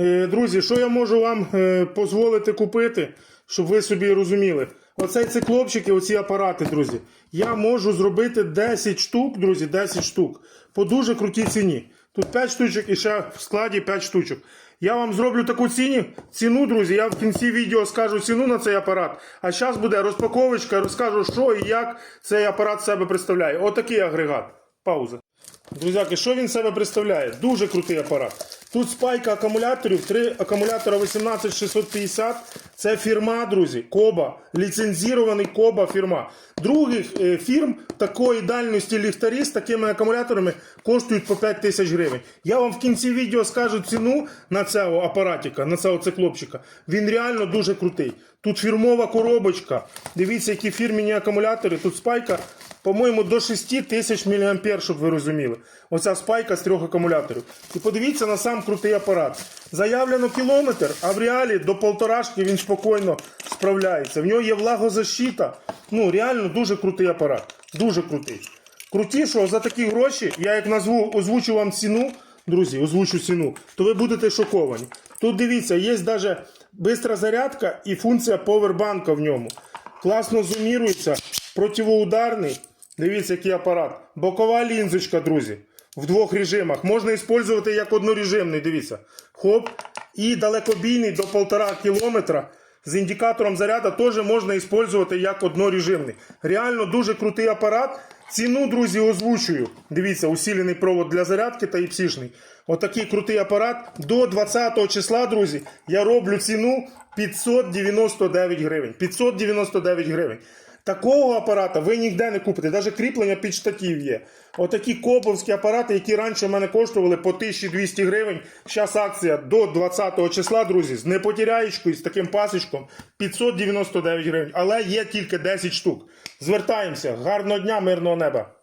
Е, Друзі, що я можу вам е, дозволити купити, щоб ви собі розуміли? Оцей циклопчик і оці апарати, друзі. Я можу зробити 10 штук, друзі, 10 штук по дуже крутій ціні. Тут 5 штучок і ще в складі 5 штучок. Я вам зроблю таку ціну, ціну, друзі. Я в кінці відео скажу ціну на цей апарат. А зараз буде розпаковочка, розкажу, що і як цей апарат себе представляє. Отакий агрегат. Пауза. Друзяки, що він себе представляє? Дуже крутий апарат. Тут спайка акумуляторів, три акумулятора 18650. Це фірма, друзі, Коба. Ліцензірований Коба фірма. Других е, фірм такої дальності ліхтарі з такими акумуляторами коштують по 5 тисяч гривень. Я вам в кінці відео скажу ціну на цього апаратика, на цього циклопчика. Він реально дуже крутий. Тут фірмова коробочка. Дивіться, які фірмені акумулятори. Тут спайка по-моєму, до 6 тисяч мА, щоб ви розуміли. Оця спайка з трьох акумуляторів. І подивіться на сам крутий апарат. Заявлено кілометр, а в реалі до полторашки він спокійно справляється. В нього є влагозащита. Ну, реально дуже крутий апарат. Дуже крутий. Круті, що за такі гроші, я як назву, озвучу вам ціну, друзі, озвучу ціну, то ви будете шоковані. Тут дивіться, є навіть бистра зарядка і функція повербанка в ньому. Класно зумірується, противоударний. Дивіться, який апарат. Бокова лінзочка, друзі. В двох режимах. Можна використовувати як однорежимний, дивіться. Хоп. І далекобійний до 1,5 кілометра. З індикатором заряду теж можна використовувати як однорежимний. Реально дуже крутий апарат. Ціну, друзі, озвучую. Дивіться, усилений провод для зарядки та іпсішний. Отакий крутий апарат. До 20 числа, друзі, я роблю ціну 599 гривень. 599 гривень. Такого апарата ви ніде не купите, навіть кріплення під штатів є. Отакі коповські апарати, які раніше в мене коштували по 1200 гривень. Зараз акція до 20 числа, друзі, з непотіряєчкою, з таким пасочком 599 гривень. Але є тільки 10 штук. Звертаємося. Гарного дня, мирного неба.